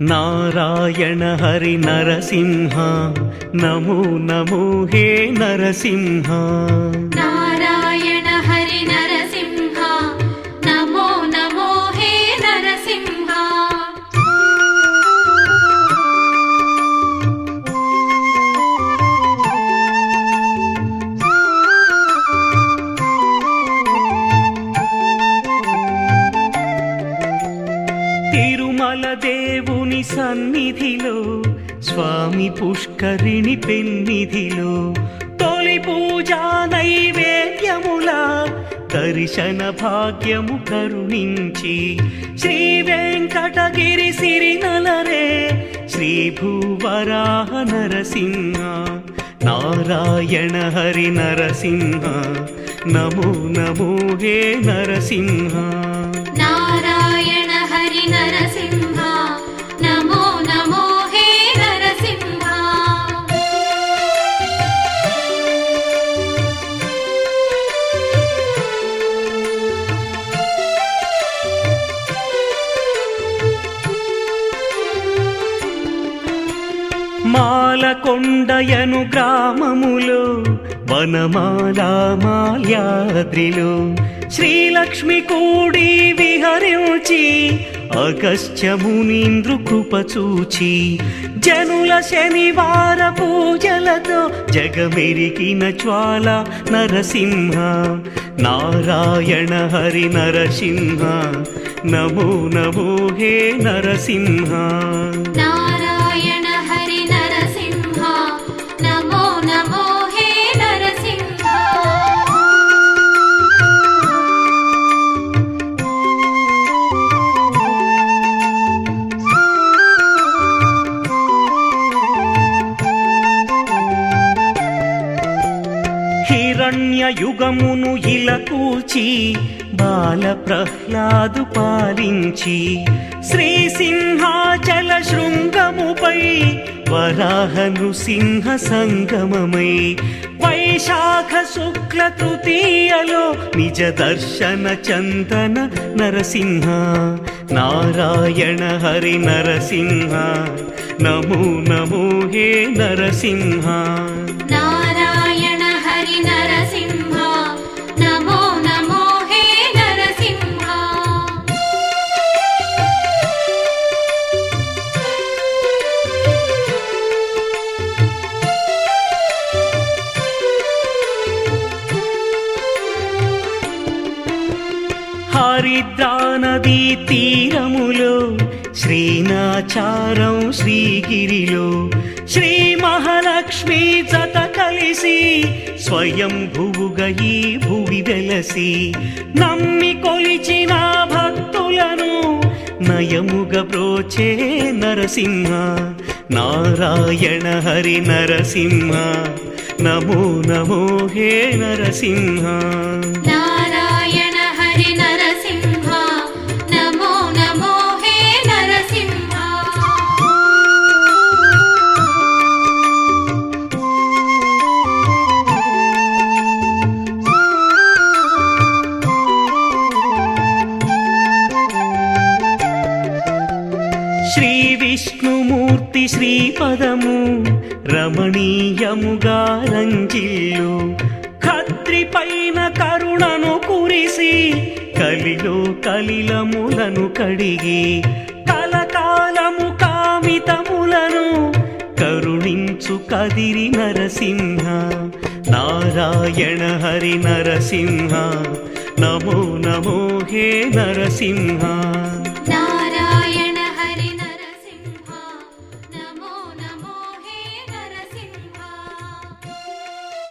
నారాయణ హరి నరసింహ నమో నమో హే నరసింహ. తిరుమల సన్నిధిలో స్వామి పుష్కరిణి పెన్నిధిలో తొలి పూజా నైవేద్యముల దర్శన భాగ్యము కరుణించి శ్రీ వెంకటగిరి సిరినలరే శ్రీ భూవరాహ నరసింహ నారాయణ హరి నరసింహ నమో నమో హే నరసింహ. నారాయణ హరి నరసింహ. పాలకొండయను గ్రామములో వనమాలా మాల్యాద్రిలో. శ్రీలక్ష్మి కూడి విహరించి అగస్త్యమునీంద్రు కృప జనుల శనివార పూజలతో జగమెరిగిన జ్వాల నరసింహ నారాయణ హరి నరసింహ. నమో నమో హే నరసింహ. యుగమును ఇలా కూచి బాల ప్రహ్లాదు పాలించి శ్రీ సింహాచల శృంగముపై వరాహ నృసింహ సంగమమై వైశాఖ శుక్ల తృతీయలో నిజ దర్శన చందన నరసింహ నారాయణ హరి నరసింహ నమో నమో హే నరసింహ. హరిద్రా నదీ తీరములో శ్రీనాచారం శ్రీగిరిలో శ్రీ మహాలక్ష్మి జత కలిసి స్వయం భువుగయి భువి వెలసి నమ్మి కొలిచిన భక్తులను నయముగ బ్రోచే నరసింహ. నారాయణ హరి నరసింహ. నమో నమో హే నరసింహ. విష్ణుమూర్తి శ్రీపదము రమణీయముగా రంజిల్లు ఖద్రి పైన కరుణను కురిసి కలిలో కలిలములను కడిగి కలకాలము కామితములను కరుణించు కదిరి నరసింహ. నారాయణ హరి నరసింహ. నమో నమో హే నరసింహ.